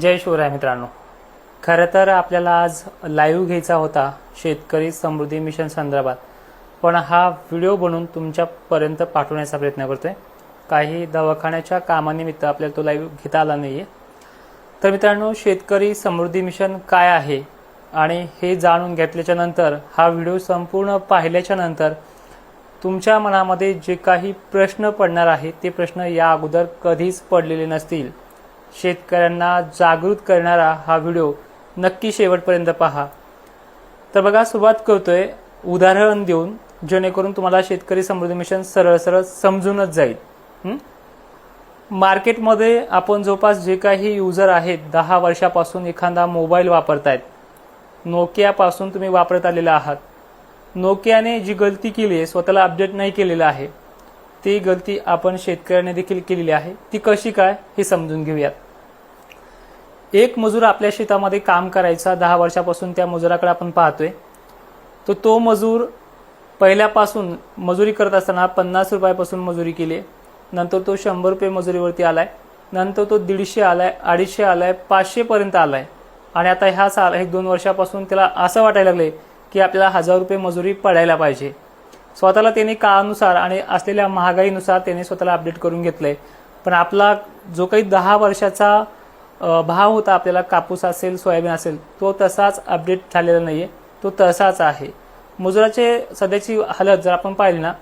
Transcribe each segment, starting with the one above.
जय शिवराय मित्रांनो. खरं तर आपल्याला आज लाईव्ह घ्यायचा होता शेतकरी समृद्धी मिशन संदर्भात. पण हा व्हिडिओ बनवून तुमच्यापर्यंत पाठवण्याचा प्रयत्न करतोय. काही दवाखान्याच्या कामानिमित्त आपल्याला तो लाईव्ह घेता आला नाहीये. तर मित्रांनो शेतकरी समृद्धी मिशन काय आहे? आणि हे जाणून घेतल्याच्या नंतर हा व्हिडिओ संपूर्ण पाहिल्याच्या नंतर तुमच्या मनामध्ये जे काही प्रश्न पडणार आहेत ते प्रश्न या अगोदर कधीच पडलेले नसतील. शेतकऱ्यांना जागृत करणारा हा व्हिडिओ नक्की शेवटपर्यंत पहा. तर बघा सुरुवात करतोय उदाहरण देऊन जेणेकरून तुम्हाला शेतकरी समृद्धी मिशन सरळ सरळ समजूनच जाईल. मार्केटमध्ये आपण जवळपास जे काही युजर आहेत दहा वर्षापासून एखादा मोबाईल वापरतायत. नोकियापासून तुम्ही वापरत आलेला आहात. नोकियाने जी गलती केली आहे स्वतःला अपडेट नाही केलेलं आहे ती गलती आपण शेतकऱ्याने देखील केलेली आहे. ती कशी काय हे समजून घेऊयात. एक मजूर आपल्या शेतामध्ये काम करायचा दहा वर्षापासून त्या मजुराकडे आपण पाहतोय. तर तो मजूर पहिल्यापासून मजुरी करत असताना पन्नास रुपयापासून मजुरी केली. नंतर तो शंभर रुपये मजुरीवरती आलाय. नंतर तो दीडशे आलाय अडीचशे आलाय पाचशेपर्यंत आलाय. आणि आता ह्या साल एक दोन वर्षापासून त्याला असं वाटायला लागले की आपल्याला हजार रुपये मजुरी पडायला पाहिजे. स्वतःला त्याने काळानुसार आणि असलेल्या महागाईनुसार त्याने स्वतःला अपडेट करून घेतलंय. पण आपला जो काही दहा वर्षाचा भाव होता आपल्याला कापूस असेल सोयाबीन असेल तो तसाच अपडेट झालेला नाहीये. तो तसाच आहे. मजुराचे सध्याची हालत जर आपण पाहिली ना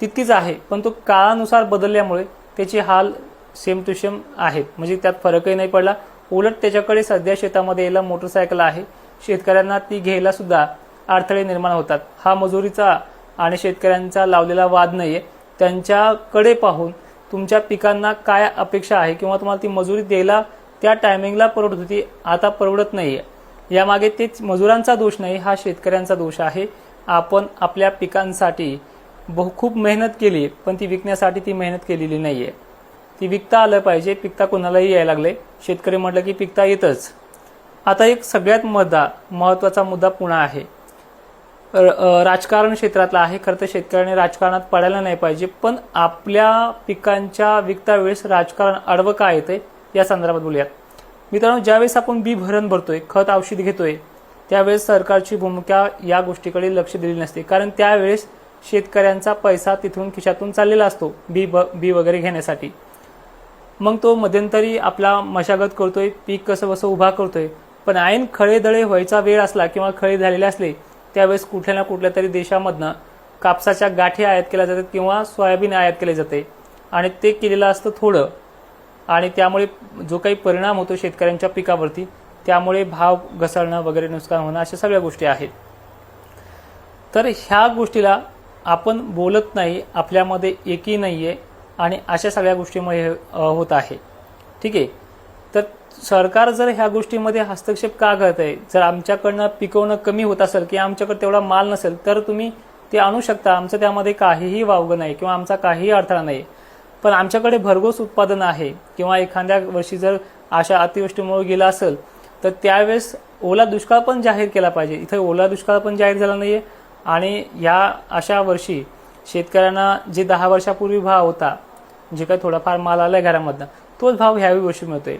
तितकीच आहे पण तो काळानुसार बदलल्यामुळे त्याची हाल सेम टू सेम आहेत म्हणजे त्यात फरकही नाही पडला. उलट त्याच्याकडे सध्या शेतामध्ये यायला मोटरसायकल आहे. शेतकऱ्यांना ती घ्यायला सुद्धा अडथळे निर्माण होतात. हा मजुरीचा आणि शेतकऱ्यांचा लावलेला वाद नाहीये. त्यांच्याकडे पाहून तुमच्या पिकांना काय अपेक्षा आहे किंवा तुम्हाला ती मजुरी द्यायला त्या टायमिंगला परवडत होती. आता परवडत नाही यामागे तेच मजुरांचा दोष नाही हा शेतकऱ्यांचा दोष आहे. आपण आपल्या पिकांसाठी बहु खूप मेहनत केली पण ती विकण्यासाठी ती मेहनत केलेली नाहीये. ती विकता आलं पाहिजे पिकता कोणालाही यायला लागले. शेतकरी म्हटलं की पिकता येतच. आता एक सगळ्यात मुद्दा महत्त्वाचा मुद्दा पुन्हा आहे. राजकारण क्षेत्रातला आहे. खरं तर शेतकऱ्याने राजकारणात पडायला नाही पाहिजे पण आपल्या पिकांच्या विकता वेळेस राजकारण आडवं काय येते या संदर्भात बोलूयात. मित्रांनो ज्यावेळेस आपण बी भरण भरतोय खत औषध घेतोय त्यावेळेस सरकारची भूमिका या गोष्टीकडे लक्ष दिली नसते. कारण त्यावेळेस शेतकऱ्यांचा पैसा तिथून खिशातून चाललेला असतो बी ब बी वगैरे घेण्यासाठी. मग तो मध्यंतरी आपला मशागत करतोय पीक कसं बसं उभा करतोय. पण ऐन खळेदळे व्हायचा वेळ असला किंवा खळे झालेले असले त्यावेळेस कुठल्या ना कुठल्या तरी देशामधनं कापसाच्या गाठी आयात केल्या जातात किंवा सोयाबीन आयात केले जाते. आणि ते केलेलं असतं थोडं. आणि त्यामुळे जो काही परिणाम होतो शेतकऱ्यांच्या पिकावरती त्यामुळे भाव घसरणं वगैरे नुकसान होणं अशा सगळ्या गोष्टी आहेत. तर ह्या गोष्टीला आपण बोलत नाही आपल्यामध्ये एकही आहे आणि अशा सगळ्या गोष्टीमुळे हे, होत आहे. ठीक आहे? तर सरकार जर ह्या गोष्टीमध्ये हस्तक्षेप का करत आहे जर आमच्याकडनं पिकवणं कमी होत असेल किंवा आमच्याकडे तेवढा माल नसेल तर तुम्ही ते आणू शकता. आमचं त्यामध्ये काहीही वावगं नाही किंवा आमचा काहीही अडथळा नाही. पण आमच्याकडे भरघोस उत्पादन आहे. किंवा एखाद्या वर्षी जर अशा अतिवृष्टीमुळे गेला असेल तर त्यावेळेस ओला दुष्काळ पण जाहीर केला पाहिजे. इथे ओला दुष्काळ पण जाहीर झाला नाहीये. आणि या अशा वर्षी शेतकऱ्यांना जे दहा वर्षापूर्वी भाव होता जे काही थोडाफार माल आलाय घरामधनं तोच भाव ह्यावेळी वर्षी मिळतोय.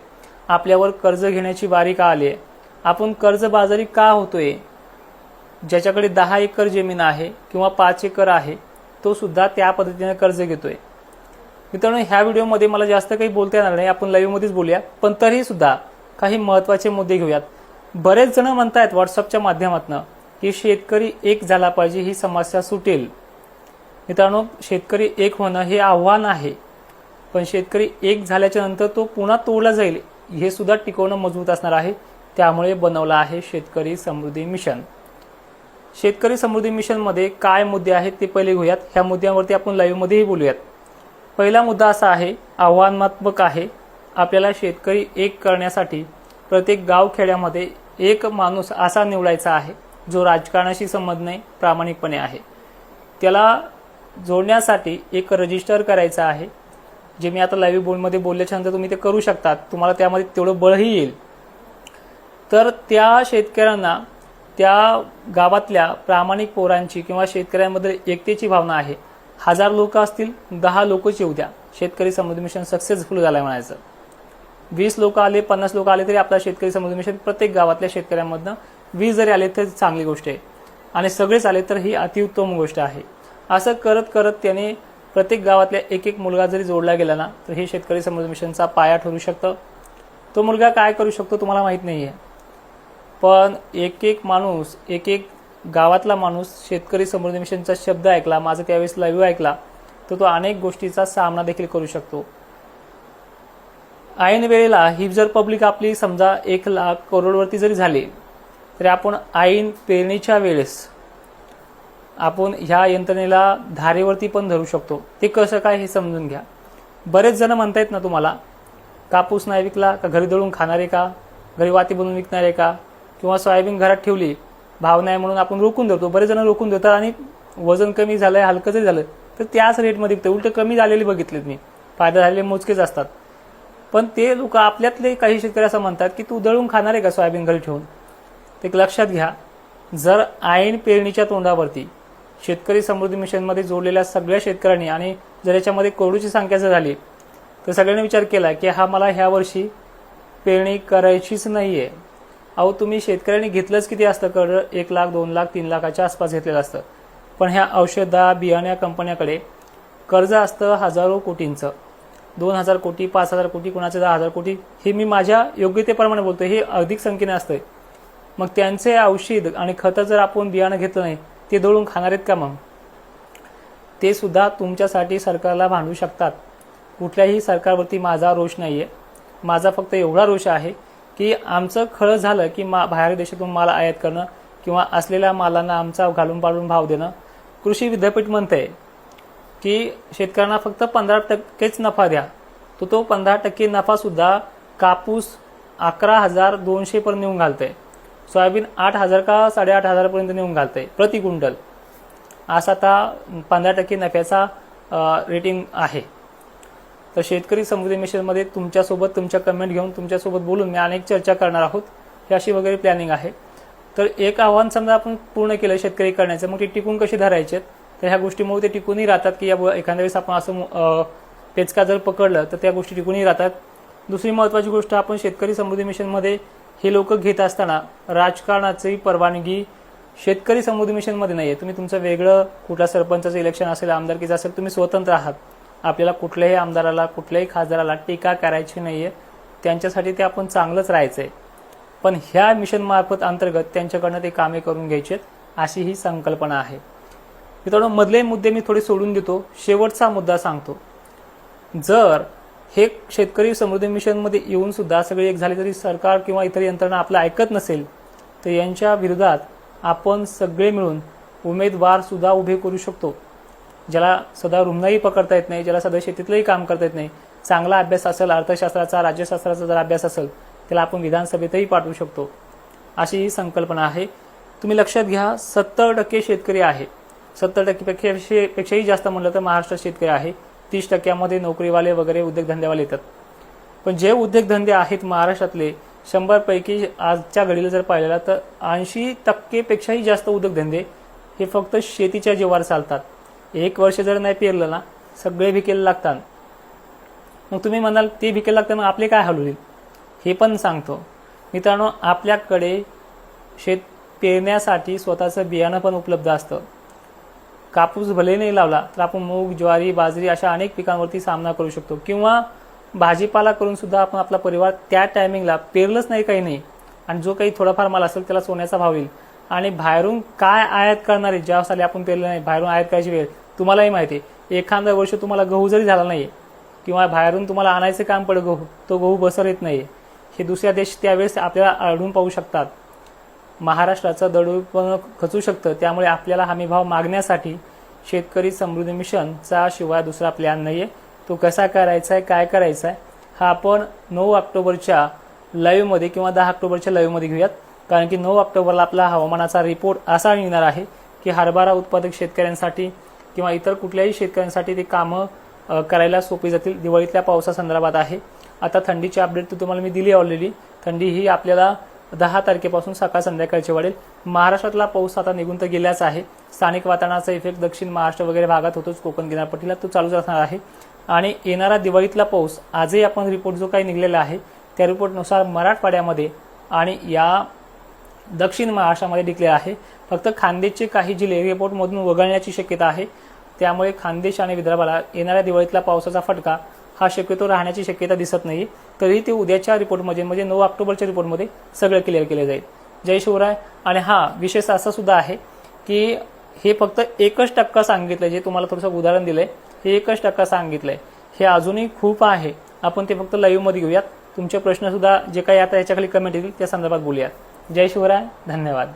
आपल्यावर कर्ज घेण्याची बारी का आली आहे. आपण कर्जबाजारी का होतोय? ज्याच्याकडे दहा एकर जमीन आहे किंवा पाच एकर आहे तो सुद्धा त्या पद्धतीने कर्ज घेतोय. मित्रांनो ह्या व्हिडिओमध्ये मला जास्त काही बोलता येणार नाही. आपण लाईव्हमध्येच बोलूया. पण तरी सुद्धा काही महत्त्वाचे मुद्दे घेऊयात. बरेच जण म्हणतायत व्हॉट्सअपच्या माध्यमातून की शेतकरी एक झाला पाहिजे ही समस्या सुटेल. मित्रांनो शेतकरी एक होणं हे आव्हान आहे. पण शेतकरी एक झाल्याच्यानंतर तो पुन्हा तोडला जाईल हे सुद्धा टिकवणं मजबूत असणार आहे. त्यामुळे बनवलं आहे शेतकरी समृद्धी मिशन. शेतकरी समृद्धी मिशनमध्ये काय मुद्दे आहेत ते पहिले घेऊयात. ह्या मुद्द्यांवरती आपण लाईव्हमध्येही बोलूयात. पहिला मुद्दा असा आहे आव्हानात्मक आहे. आपल्याला शेतकरी एक करण्यासाठी प्रत्येक गावखेड्यामध्ये एक माणूस असा निवडायचा आहे जो राजकारणाशी संबंध नाही प्रामाणिकपणे आहे. त्याला जोडण्यासाठी एक रजिस्टर करायचं आहे. जे मी आता लाईव्ह बोर्डमध्ये बोलल्याच्यानंतर तुम्ही ते करू शकतात. तुम्हाला त्यामध्ये तेवढं बळही येईल. तर त्या शेतकऱ्यांना त्या गावातल्या प्रामाणिक पोरांची किंवा शेतकऱ्यांमध्ये एकतेची भावना आहे. हजार लोक असतील दहा लोकच येऊ द्या. शेतकरी समृद्धी मिशन सक्सेसफुल झालंय म्हणायचं. वीस लोक आले पन्नास लोक आले तरी आपला शेतकरी समृद्धी मिशन प्रत्येक गावातल्या शेतकऱ्यांमधनं वीस जरी आले तर चांगली गोष्ट आहे. आणि सगळेच आले तर ही अतिउत्तम गोष्ट आहे. असं करत करत त्याने प्रत्येक गावातल्या एक एक मुलगा जरी जोडला गेला ना तर हे शेतकरी समृद्धी मिशनचा पाया ठरू शकतं. तो मुलगा काय करू शकतो तुम्हाला माहीत नाही आहे पण एक एक माणूस एक एक गावातला माणूस शेतकरी समृद्धी मिशनचा शब्द ऐकला माझा त्यावेळेस लाईव्ह ऐकला तर तो अनेक गोष्टीचा सामना देखील करू शकतो. ऐन वेळेला ही जर पब्लिक आपली समजा एक लाख करोडवरती जरी झाली तरी आपण ऐन पेरणीच्या वेळेस आपण ह्या यंत्रणेला धारेवरती पण धरू शकतो. ते कसं काय हे समजून घ्या. बरेच जण म्हणतायत ना तुम्हाला कापूस नाही विकला का घरी दळून खाणारे का? घरी वाती बनवून विकणारे का? किंवा सोयाबीन घरात ठेवली भाव नाही म्हणून आपण रोखून धरतो. बरेच जण रोखून धरतात आणि वजन कमी झालंय हलकं जरी झालं तर त्याच रेटमध्ये विकते उलट कमी झालेली बघितलेत मी. फायदा झालेले मोजकेच असतात. पण ते लोक आपल्यातले काही शेतकरी असं म्हणतात की तू दळून खाणार आहे का सोयाबीन घरी ठेवून? ते एक लक्षात घ्या. जर ऐन पेरणीच्या तोंडावरती शेतकरी समृद्धी मिशनमध्ये जोडलेल्या सगळ्या शेतकऱ्यांनी आणि जर याच्यामध्ये कोरडूची संख्या जर झाली तर सगळ्यांनी विचार केला की हा मला ह्या वर्षी पेरणी करायचीच नाही आहे अहो तुम्ही शेतकऱ्यांनी घेतलंच किती असतं? कर एक लाख दोन लाख तीन लाखाच्या आसपास घेतलेलं असतं. पण ह्या औषधा बियाण्या कंपन्याकडे कर्ज असतं हजारो कोटींचं. दोन हजार कोटी पाच हजार कोटी कुणाचे दहा हजार कोटी? हे मी माझ्या योग्यतेप्रमाणे बोलतो हे अधिक संख्येने असतं मग त्यांचे औषध आणि खतं जर आपण बियाणं घेतलं नाही ते दळून खाणार आहेत का मग? ते सुद्धा तुमच्यासाठी सरकारला भांडू शकतात. कुठल्याही सरकारवरती माझा रोष नाही आहे माझा फक्त एवढा रोष आहे की आमचं खळं झालं की मा बाहेर देशातून माल आयात करणं किंवा असलेल्या मालांना आमचा घालून पाडून भाव देणं. कृषी विद्यापीठ म्हणते की शेतकऱ्यांना फक्त पंधरा टक्केच नफा द्या. तो तो पंधरा टक्के नफासुद्धा कापूस अकरा हजार दोनशेपर्यंत नेऊन घालतंय. सोयाबीन आठ हजार का साडेआठ हजारपर्यंत नेऊन घालते प्रति क्विंटल. असा आता पंधरा टक्के नफ्याचा रेटिंग आहे. तर शेतकरी समृद्धी मिशनमध्ये तुमच्यासोबत तुमच्या कमेंट घेऊन तुमच्यासोबत बोलून मी अनेक चर्चा करणार आहोत. ही अशी वगैरे प्लॅनिंग आहे. तर एक आव्हान समजा आपण पूर्ण केलं शेतकरी करण्याचं मग ते टिकून कसे धरायचे? तर ह्या गोष्टीमुळे ते टिकूनही राहतात की या एखाद्या वेळेस आपण असं पेचका जर पकडलं तर त्या गोष्टी टिकूनही राहतात. दुसरी महत्त्वाची गोष्ट आपण शेतकरी समृद्धी मिशनमध्ये हे लोक घेत असताना राजकारणाची परवानगी शेतकरी समृद्धी मिशनमध्ये नाही आहे तुम्ही तुमचं वेगळं कुठला सरपंचाचं इलेक्शन असेल आमदारकीचं असेल तुम्ही स्वतंत्र आहात. आपल्याला कुठल्याही आमदाराला कुठल्याही खासदाराला टीका करायची नाही आहे त्यांच्यासाठी ते आपण चांगलंच राहायचं आहे पण ह्या मिशन मार्फत अंतर्गत त्यांच्याकडनं ते कामे करून घ्यायचे अशी ही संकल्पना आहे. मित्रांनो मधले मुद्दे मी थोडे सोडून देतो. शेवटचा मुद्दा सांगतो. जर हे शेतकरी समृद्धी मिशनमध्ये येऊन सुद्धा सगळे एक झाले तरी सरकार किंवा इतर यंत्रणा आपलं ऐकत नसेल तर यांच्या विरोधात आपण सगळे मिळून उमेदवार सुद्धा उभे करू शकतो. ज्याला सदा रुग्णही पकडता येत नाही ज्याला सदा शेतीतलंही काम करता येत नाही चांगला अभ्यास असेल अर्थशास्त्राचा राज्यशास्त्राचा जर अभ्यास असेल त्याला आपण विधानसभेतही पाठवू शकतो. अशी ही संकल्पना आहे. तुम्ही लक्षात घ्या सत्तर टक्के शेतकरी आहे. सत्तर टक्केपेक्षा पेक्षाही जास्त म्हणलं तर महाराष्ट्रात शेतकरी आहे. तीस टक्क्यामध्ये नोकरीवाले वगैरे उद्योगधंद्यावाले येतात. पण जे उद्योगधंदे आहेत महाराष्ट्रातले शंभरपैकी आजच्या घडीला जर पाहिलेला तर ऐंशी टक्केपेक्षाही जास्त उद्योगधंदे हे फक्त शेतीच्या जीवावर चालतात. एक वर्ष जर नाही पेरलं ना सगळे भिकेला लागतात. मग तुम्ही म्हणाल ते भिकेला लागतात मग आपले काय हाल होईल हे पण सांगतो. मित्रांनो आपल्याकडे शेत पेरण्यासाठी स्वतःचं बियाणं पण उपलब्ध असतं. कापूस भले नाही लावला तर आपण मूग ज्वारी बाजरी अशा अनेक पिकांवरती सामना करू शकतो. किंवा भाजीपाला करून सुद्धा आपण आपला परिवार त्या टायमिंगला पेरलंच नाही काही नाही. आणि जो काही थोडाफार माल असेल त्याला सोन्याचा भाव येईल. आणि बाहेरून काय आयात करणार आहे ज्या साली आपण पेरले नाही बाहेरून आयात करायची वेळ तुम्हालाही माहिती आहे. एखादं वर्ष तुम्हाला गहू जरी झाला नाही किंवा बाहेरून तुम्हाला आणायचं काम पडलं गहू तो गहू बसर येत नाही हे दुसऱ्या देश त्यावेळेस आपल्याला आढळून पाहू शकतात. महाराष्ट्राचं दडू पण खचू शकतं त्यामुळे आपल्याला हमीभाव मागण्यासाठी शेतकरी समृद्धी मिशनचा शिवाय दुसरा प्लॅन नाही आहे तो कसा करायचा आहे काय करायचा आहे हा आपण नऊ ऑक्टोबरच्या लाईव्हमध्ये किंवा दहा ऑक्टोबरच्या लाईव्हमध्ये घेऊयात. कारण की नऊ ऑक्टोबरला आपला हवामानाचा रिपोर्ट असा निघणार आहे की हरभरा उत्पादक शेतकऱ्यांसाठी किंवा इतर कुठल्याही शेतकऱ्यांसाठी ते कामं करायला सोपी जातील. दिवाळीतल्या पावसासंदर्भात आहे. आता थंडीची अपडेट तर तुम्हाला मी दिली ऑलरेडी थंडी ही आपल्याला दहा तारखेपासून सकाळ संध्याकाळची वाढेल. महाराष्ट्रातला पाऊस आता निघून तर गेलाच आहे. स्थानिक वातावरणाचा इफेक्ट दक्षिण महाराष्ट्र वगैरे भागात होतोच. कोकण किनारपट्टीला तो चालूच असणार आहे. आणि येणारा दिवाळीतला पाऊस आजही आपण रिपोर्ट जो काही निघलेला आहे त्या रिपोर्टनुसार मराठवाड्यामध्ये आणि या दक्षिण महाराष्ट्रामध्ये डिक्लेअर आहे. फक्त खानदेशचे काही जिल्हे रिपोर्टमधून वगळण्याची शक्यता आहे. त्यामुळे खानदेश आणि विदर्भाला येणाऱ्या दिवाळीतला पावसाचा फटका हा शक्यतो राहण्याची शक्यता दिसत नाही तरी ते उद्याच्या रिपोर्टमध्ये म्हणजे नऊ ऑक्टोबरच्या रिपोर्टमध्ये सगळं क्लिअर केलं जाईल. जय शिवराय. आणि हा विशेष असा सुद्धा आहे की हे फक्त एकच टक्का सांगितलं जे तुम्हाला थोडंसं उदाहरण दिलंय हे एकच टक्का सांगितलंय. हे अजूनही खूप आहे. आपण ते फक्त लाईव्हमध्ये घेऊयात. तुमचे प्रश्न सुद्धा जे काही आता याच्याखाली कमेंट येतील त्या संदर्भात बोलूयात. जय शिवराय धन्यवाद.